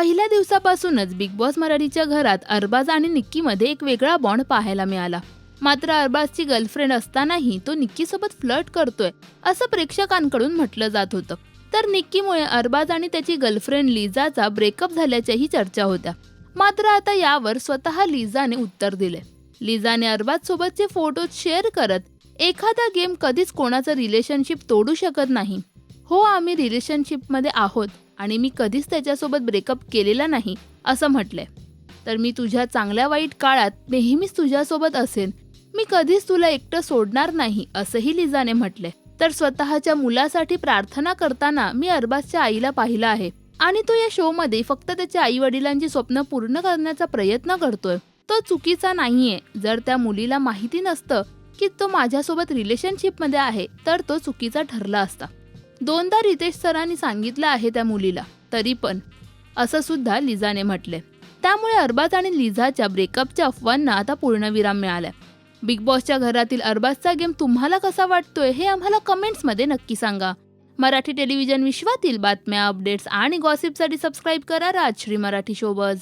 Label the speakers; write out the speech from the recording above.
Speaker 1: पहिल्या दिवसापासूनच big boss मराठीच्या घरात अरबाज आणि निक्कीमध्ये एक वेगळा बॉन्ड पाहायला मिळाला. मात्र अरबाजची गर्लफ्रेंड असतानाही तो निक्कीसोबत फ्लर्ट करतोय असं प्रेक्षकांकडून म्हटलं जात होतं. तर निक्कीमुळे अरबाज आणि त्याची गर्लफ्रेंड लिझाचा ब्रेकअप झाल्याच्याही चर्चा होत्या. मात्र आता यावर स्वतः लिझाने उत्तर दिले लिझाने अरबाज सोबतचे फोटो शेअर करत एखादा गेम कधीच कोणाचं रिलेशनशिप तोडू शकत नाही. हो आम्ही रिलेशनशिपमध्ये आहोत आणि मी कधीच त्याच्यासोबत ब्रेकअप केलेला नाही असं म्हटलंय. तर मी तुझ्या चांगल्या वाईट काळात नेहमीच तुझ्यासोबत असेन मी कधीच तुला एकटं सोडणार नाही असंही लिजाने म्हटलंय. तर स्वतःच्या मुलासाठी प्रार्थना करताना मी अरबाजच्या आईला पाहिलं आहे आणि तो या शो मध्ये फक्त त्याच्या आई वडिलांची स्वप्न पूर्ण करण्याचा प्रयत्न करतोय. तो चुकीचा नाहीये. जर त्या मुलीला माहिती नसतं की तो माझ्यासोबत रिलेशनशिपमध्ये आहे तर तो चुकीचा ठरला असता. दोनदा रितेश सरांनी सांगितलं आहे त्या मुलीला. तरी पण असं सुद्धा लिझाने म्हटले. त्यामुळे अरबाज आणि लिझाच्या ब्रेकअपच्या अफवांना आता पूर्णविराम मिळालाय. बिग बॉसच्या घरातील अरबाजचा गेम तुम्हाला कसा वाटतोय हे आम्हाला कमेंट्समध्ये नक्की सांगा. मराठी टेलिव्हिजन विश्वातील बातम्या अपडेट्स आणि गॉसिपसाठी सबस्क्राईब करा राजश्री मराठी शोबज